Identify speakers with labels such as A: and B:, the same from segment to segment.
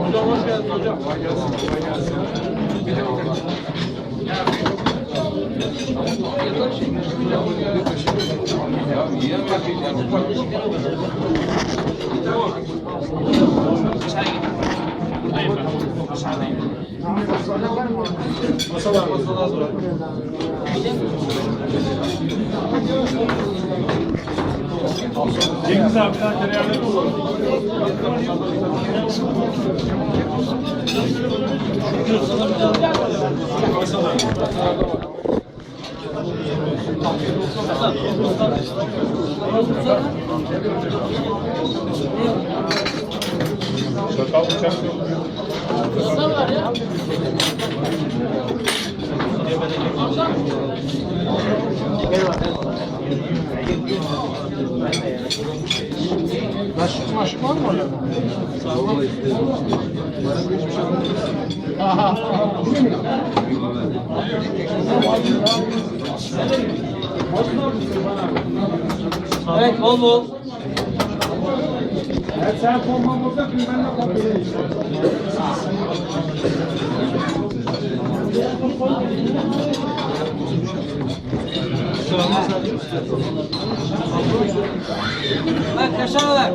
A: Hocam hoş geldin hocam. Bir de Cengiz abi bir daha tereyağları olur. Çatal bıçak yok.
B: Maşık maşık var mı orada?
C: Evet bol bol.
A: Evet sen forman burada ben de kapıdayım.
C: Bak kaşar ver.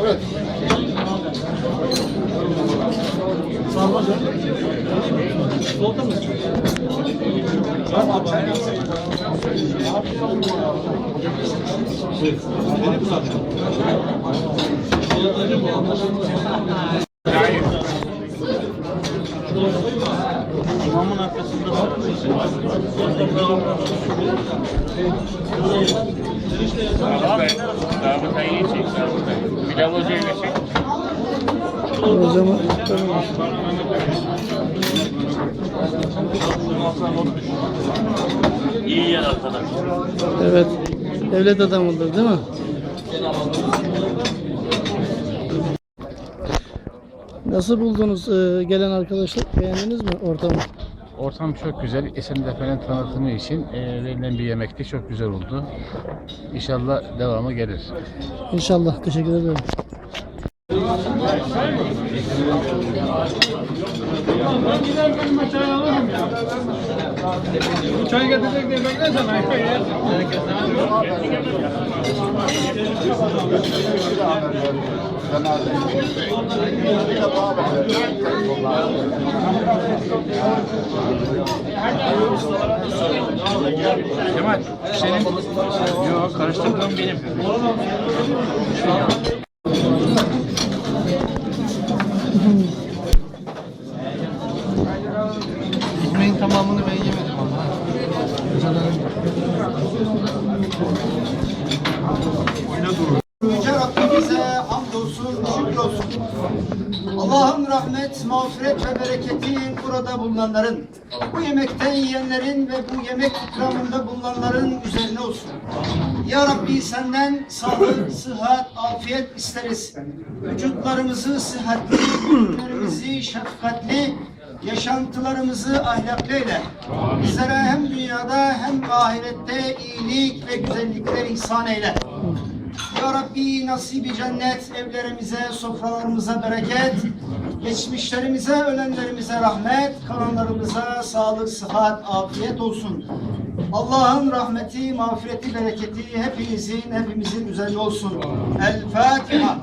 B: Evet.
C: İmamın arkasında
A: Rabıtayı çek, rabıtayı. Hoca'yla çek.
D: O zaman tamam.
C: iyi yer arkadaş.
D: Evet. Devlet adamıdır değil mi? Nasıl buldunuz e, gelen arkadaşlar? Beğendiniz mi ortamı?
E: Ortam çok güzel. Esentepe'nin tanıtımı için e, verilen bir yemekti. Çok güzel oldu. İnşallah devamı gelir.
D: İnşallah. Teşekkür ederim.
A: Ben giderken bir çay alırım ya. Çay getirecek diye beklersen ayıp ya.
E: Kemal, senin... Yok, karıştırdığım benim.
B: Thank you. Rahmet, mağfiret ve bereketi burada bulunanların, bu yemekten yiyenlerin ve bu yemek ikramında bulunanların üzerine olsun. Ya Rabbi senden sağlık, sıhhat, afiyet isteriz. Vücutlarımızı sıhhatli, günlerimizi şefkatli, yaşantılarımızı ahlaklı eyle. Bizlere hem dünyada hem ahirette iyilik ve güzellikler ihsan eyle. Ya Rabbi nasibi cennet, evlerimize, sofralarımıza bereket, geçmişlerimize, ölenlerimize rahmet, kalanlarımıza sağlık, sıhhat, afiyet olsun. Allah'ın rahmeti, mağfireti, bereketi hepinizin, hepimizin üzerine olsun. El Fatiha.